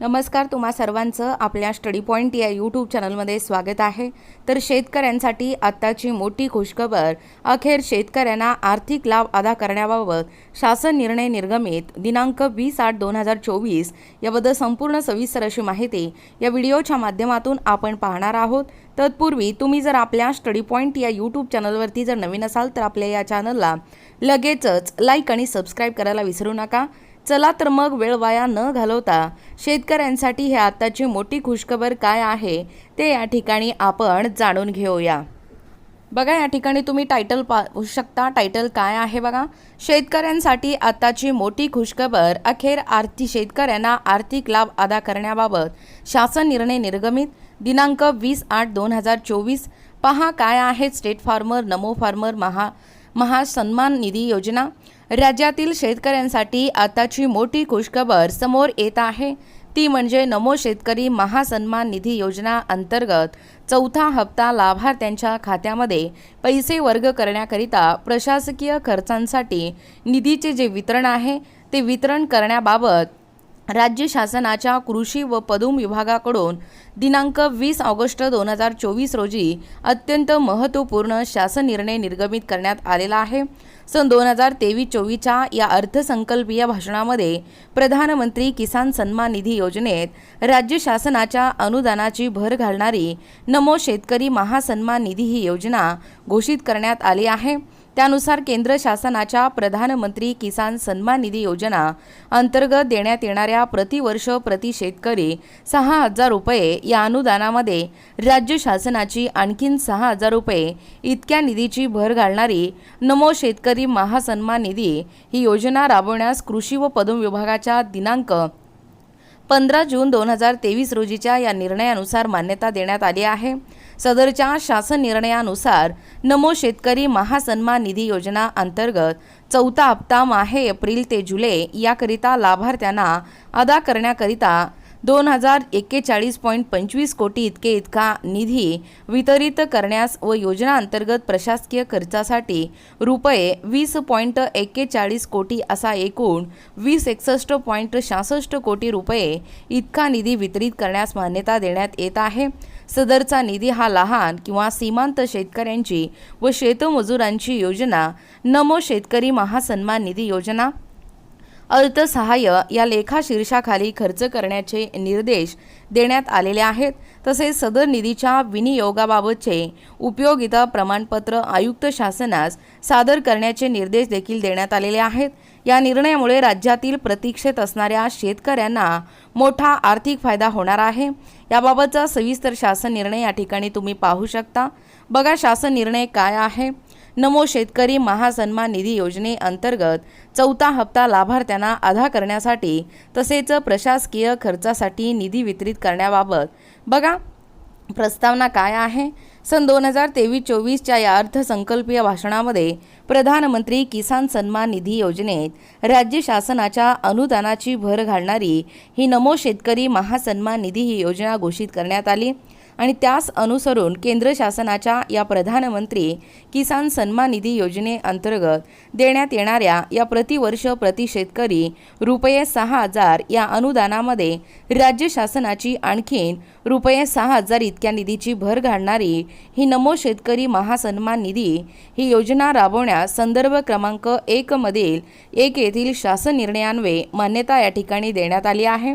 नमस्कार तुम्हा सर्वांचं आपल्या स्टडी पॉईंट या यूट्यूब चॅनलमध्ये स्वागत आहे. तर शेतकऱ्यांसाठी आत्ताची मोठी खुशखबर अखेर शेतकऱ्यांना आर्थिक लाभ अदा करण्याबाबत शासन निर्णय निर्गमित दिनांक वीस आठ दोन हजार चोवीस याबद्दल संपूर्ण सविस्तर अशी माहिती या व्हिडिओच्या माध्यमातून आपण पाहणार आहोत. तत्पूर्वी तुम्ही जर आपल्या स्टडी पॉईंट या यूट्यूब चॅनलवरती जर नवीन असाल तर आपल्या या चॅनलला लगेचच लाईक आणि सबस्क्राईब करायला विसरू नका. चला तर मग वेळ वाया न घालवता शेतकऱ्यांसाठी हे आताची मोठी खुशखबर काय आहे ते या ठिकाणी आपण जाणून घेऊया. बघा या ठिकाणी तुम्ही टायटल पाहू शकता. टायटल काय आहे बघा? शेतकऱ्यांसाठी आताची मोठी खुशखबर. अखेर आर्थिक शेतकऱ्यांना आर्थिक लाभ अदा करण्याबाबत शासन निर्णय निर्गमित. दिनांक वीस आठ दोन हजार चोवीस. पहा काय आहेत स्टेट फार्मर नमो फार्मर महा महासन्मान निधी योजना. राज्यातील शेतकऱ्यांसाठी आताची मोठी खुशखबर समोर येत आहे. ती म्हणजे नमो शेतकरी महासन्मान निधी योजना अंतर्गत चौथा हप्ता लाभार्थ्यांच्या खात्यामध्ये पैसे वर्ग करण्याकरिता प्रशासकीय खर्चांसाठी निधीचे जे वितरण आहे ते वितरण करण्याबाबत राज्य शासनाच्या कृषी व पदुम विभागाकडून दिनांक वीस ऑगस्ट दोन हजार चोवीस रोजी अत्यंत महत्त्वपूर्ण शासन निर्णय निर्गमित करण्यात आलेला आहे. सन दोन हजार तेवीस चोवीसच्या या अर्थसंकल्पीय भाषणामध्ये प्रधानमंत्री किसान सन्मान निधी योजनेत राज्य शासनाच्या अनुदानाची भर घालणारी नमो शेतकरी महासन्मान निधी ही योजना घोषित करण्यात आली आहे. त्यानुसार केंद्र शासनाच्या प्रधानमंत्री किसान सन्मान निधी योजना अंतर्गत देण्यात येणाऱ्या प्रतिवर्ष प्रति शेतकरी सहा हजार रुपये या अनुदानामध्ये राज्य शासनाची आणखीन सहा हजार रुपये इतक्या निधीची भर घालणारी नमो शेतकरी महासन्मान निधी ही योजना राबवण्यास कृषी व पदम विभागाच्या दिनांक पंधरा जून दोन हजार तेवीस रोजीच्या या निर्णयानुसार मान्यता देण्यात आली आहे. सदरच्या शासन निर्णयानुसार नमो शेतकरी महासन्मान निधी योजना अंतर्गत चौथा हप्ता माहे एप्रिल ते जुलै याकरिता लाभार्थ्यांना अदा करण्याकरिता दोन हजार एक्केचाळीस पॉईंट पंचवीस कोटी इतके इतका निधी वितरित करण्यास व योजना अंतर्गत प्रशासकीय खर्चासाठी रुपये वीस पॉईंट एक्केचाळीस कोटी असा एकूण वीस एकसष्ट पॉईंट शासष्ट कोटी रुपये इतका निधी वितरित करण्यास मान्यता देण्यात येत आहे. सदरचा निधी हा लहान किंवा सीमांत शेतकऱ्यांची व शेतमजुरांची योजना नमो शेतकरी महासन्मान निधी योजना अर्थसहाय्य या लेखा शीर्षाखाली खर्च करण्याचे निर्देश देण्यात आलेले आहेत. तसेच सदर निधीच्या विनियोगाबाबतचे उपयोगिता प्रमाणपत्र आयुक्त शासनास सादर करण्याचे निर्देश देखील देण्यात आलेले आहेत. या निर्णयामुळे राज्यातील प्रतीक्षेत असणाऱ्या शेतकऱ्यांना मोठा आर्थिक फायदा होणार आहे. याबाबतचा सविस्तर शासन निर्णय या ठिकाणी तुम्ही पाहू शकता. बघा शासन निर्णय काय आहे? नमो शेतकरी महासन्मान निधी योजनेअंतर्गत चौथा हप्ता लाभार्थ्यांना अदा करण्यासाठी तसेच प्रशासकीय खर्चासाठी निधी वितरित करण्याबाबत. बघा प्रस्तावना काय आहे? सन दोन हजार तेवीस चोवीसच्या या अर्थसंकल्पीय भाषणामध्ये प्रधानमंत्री किसान सन्मान निधी योजनेत राज्य शासनाच्या अनुदानाची भर घालणारी ही नमो शेतकरी महासन्मान निधी ही योजना घोषित करण्यात आली. आणि त्यास अनुसरून केंद्र शासनाच्या या प्रधानमंत्री किसान सन्मान निधी योजनेअंतर्गत देण्यात येणाऱ्या या प्रतिवर्ष प्रति शेतकरी रुपये सहा हजार या अनुदानामध्ये राज्य शासनाची आणखीन रुपये सहा हजार इतक्या निधीची भर घालणारी ही नमो शेतकरी महासन्मान निधी ही योजना राबवण्यास संदर्भ क्रमांक एकमधील एक येथील शासन निर्णयान्वये मान्यता या ठिकाणी देण्यात आली आहे.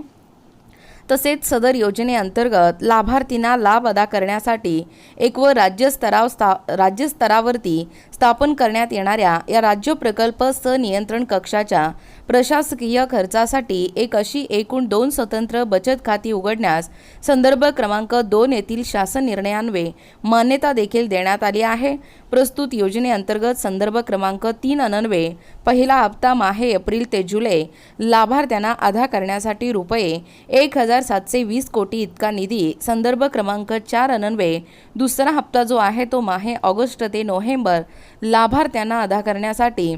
तसेच सदर योजनेअंतर्गत लाभार्थींना लाभ अदा करण्यासाठी एक व राज्यस्तराव स्था राज्यस्तरावरती स्थापन करण्यात येणाऱ्या या राज्य प्रकल्प सनियंत्रण कक्षाच्या प्रशासकीय खर्चासाठी एक अशी एकूण दोन स्वतंत्र बचत खाती उघडण्यास संदर्भ क्रमांक दोन येथील शासन निर्णयान्वये मान्यता देखील देण्यात आली आहे. प्रस्तुत योजनेअंतर्गत संदर्भ क्रमांक तीन अनन्वे पहिला हप्ता माहे एप्रिल ते जुलै. लाभार्थ्यांना आधा करण्यासाठी रुपये एक हजार सातशे वीस कोटी इतका निधी संदर्भ क्रमांक चार अनन्वे. दुसरा हप्ता जो आहे तो माहे ऑगस्ट ते नोव्हेंबर. लाभार्थ्यांना आधा करण्यासाठी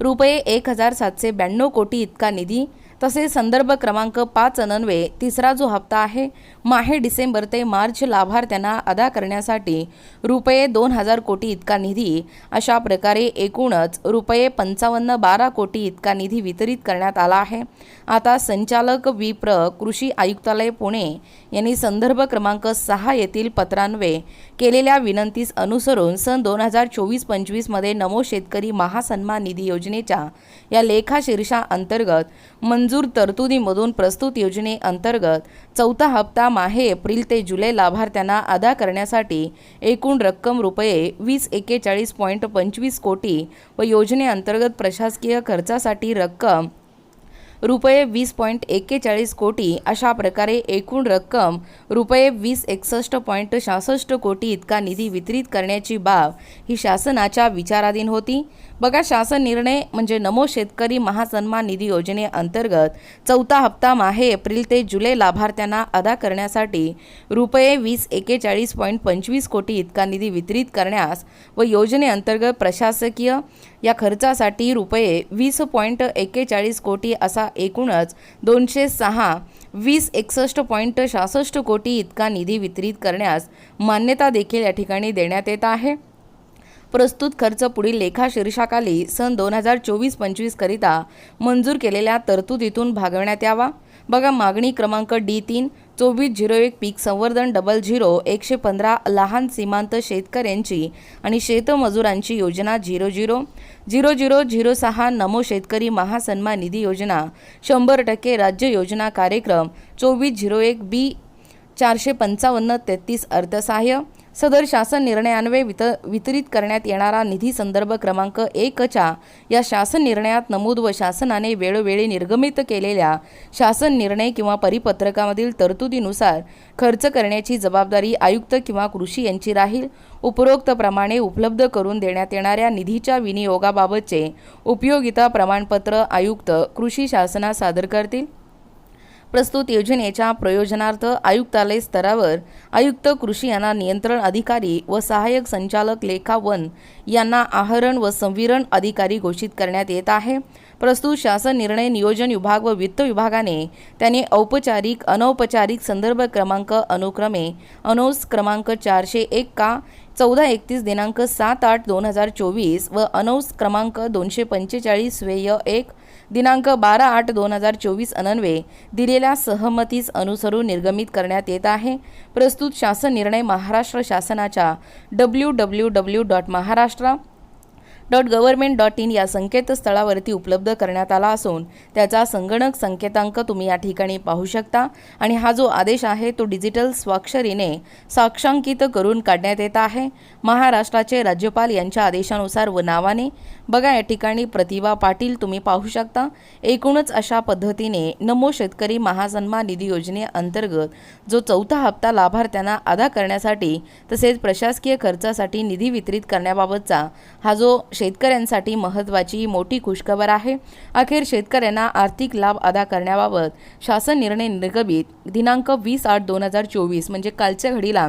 रुपये एक हजार सातशे ब्याण्णव कोटी इतका निधी तसेच संदर्भ क्रमांक पाच अनन्वे तिसरा जो हप्ता आहे माहे डिसेंबर ते मार्च लाभार्थ्यांना अदा करण्यासाठी रुपये दोन हजार कोटी इतका निधी अशा प्रकारे एकूणच रुपये पंचावन्न बारा कोटी इतका निधी वितरित करण्यात आला आहे. आता संचालक विप्र कृषी आयुक्तालय पुणे यांनी संदर्भ क्रमांक सहा येथील पत्रान्वये केलेल्या विनंतीस अनुसरून सन दोन हजार चोवीस पंचवीसमध्ये नमो शेतकरी महासन्मान निधी योजनेच्या या लेखाशीर्षा अंतर्गत मंजूर तरतुदीमधून प्रस्तुत योजनेअंतर्गत चौथा हप्ता माहे एप्रिल ते जुलै लाभार्थ्यांना अदा करण्यासाठी एकूण रक्कम रुपये वीस एकेचाळीस पॉईंट पंचवीस कोटी व योजनेअंतर्गत प्रशासकीय खर्चासाठी रक्कम रुपये वीस पॉईंट एक्केचाळीस कोटी अशा प्रकारे एकूण रक्कम रुपये वीस एकसष्ट पॉईंट सहासष्ट कोटी इतका निधी वितरित करण्याची बाब ही शासनाच्या विचाराधीन होती. बघा शासन निर्णय म्हणजे नमो शेतकरी महासन्मान निधी योजनेअंतर्गत चौथा हप्ता माहे एप्रिल ते जुलै लाभार्थ्यांना अदा करण्यासाठी रुपये वीस एकेचाळीस पॉईंट पंचवीस कोटी इतका निधी वितरित करण्यास व योजनेअंतर्गत प्रशासकीय या खर्चासाठी रुपये वीस पॉईंट एकेचाळीस कोटी असा एकूणच दोनशे सहा वीस एकसष्ट पॉईंट सहासष्ट कोटी इतका निधी वितरित करण्यास मान्यता देखील या ठिकाणी देण्यात येत आहे. प्रस्तुत खर्च पुढील लेखा शीर्षाखाली सन दोन हजार चोवीस पंचवीसकरिता मंजूर केलेल्या तरतुदीतून भागवण्यात यावा. बघा मागणी क्रमांक डी तीन चोवीस झिरो एक पीक संवर्धन डबल झिरो एकशे पंधरा लहान सीमांत शेतकऱ्यांची आणि शेतमजुरांची योजना zero zero zero zero zero सहा नमो शेतकरी महासन्मान निधी योजना शंभर टक्के राज्य योजना कार्यक्रम चोवीस झिरो एक बी चारशे पंचावन्न तेहतीस अर्थसहाय्य सदर शासन निर्णयान्वये वित वितरित करण्यात येणारा निधी संदर्भ क्रमांक एकच्या या शासन निर्णयात नमूद व शासनाने वेळोवेळी निर्गमित केलेल्या शासन निर्णय किंवा परिपत्रकामधील तरतुदीनुसार खर्च करण्याची जबाबदारी आयुक्त किंवा कृषी यांची राहील. उपरोक्तप्रमाणे उपलब्ध करून देण्यात येणाऱ्या निधीच्या विनियोगाबाबतचे उपयोगिता प्रमाणपत्र आयुक्त कृषी शासनास सादर करतील. प्रस्तुत योजनेच्या प्रयोजनार्थ आयुक्तालय स्तरावर आयुक्त कृषी यांना नियंत्रण अधिकारी व सहाय्यक संचालक लेखा वन यांना आहरण व संविरण अधिकारी घोषित करण्यात येत आहे. प्रस्तुत शासन निर्णय नियोजन विभाग व वित्त विभागाने त्याने औपचारिक अनौपचारिक संदर्भ क्रमांक अनुक्रमे अनोस क्रमांक चारशे एक का चौदा एकतीस दिनांक सात आठ दोन हजार चोवीस व अनौस क्रमांक दोनशे पंचेचाळीस वेय एक दिनांक बारा आठ दोन हजार चोवीस अनन्वे दिलेल्या सहमतीस अनुसरून निर्गमित करण्यात येत आहे. प्रस्तुत शासन निर्णय महाराष्ट्र शासनाच्या W W W dot Maharashtra dot government dot in या संकेतस्थळावरती उपलब्ध करण्यात आला असून त्याचा संगणक संकेतांक तुम्ही या ठिकाणी पाहू शकता आणि हा जो आदेश आहे तो डिजिटल स्वाक्षरीने साक्षांकित करून काढण्यात येत आहे. महाराष्ट्राचे राज्यपाल यांच्या आदेशानुसार व नावाने बघा या ठिकाणी प्रतिभा पाटील तुम्ही पाहू शकता. एकूणच अशा पद्धतीने नमो शेतकरी महासन्मान निधी योजनेअंतर्गत जो चौथा हप्ता लाभार्थ्यांना अदा करण्यासाठी तसेच प्रशासकीय खर्चासाठी निधी वितरित करण्याबाबतचा हा जो शेतकऱ्यांसाठी महत्त्वाची मोठी खुशखबर आहे. अखेर शेतकऱ्यांना आर्थिक लाभ अदा करण्याबाबत शासन निर्णय निर्गमित दिनांक वीस आठ दोन हजार चोवीस म्हणजे कालच्या घडीला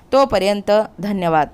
तोपर्यंत धन्यवाद.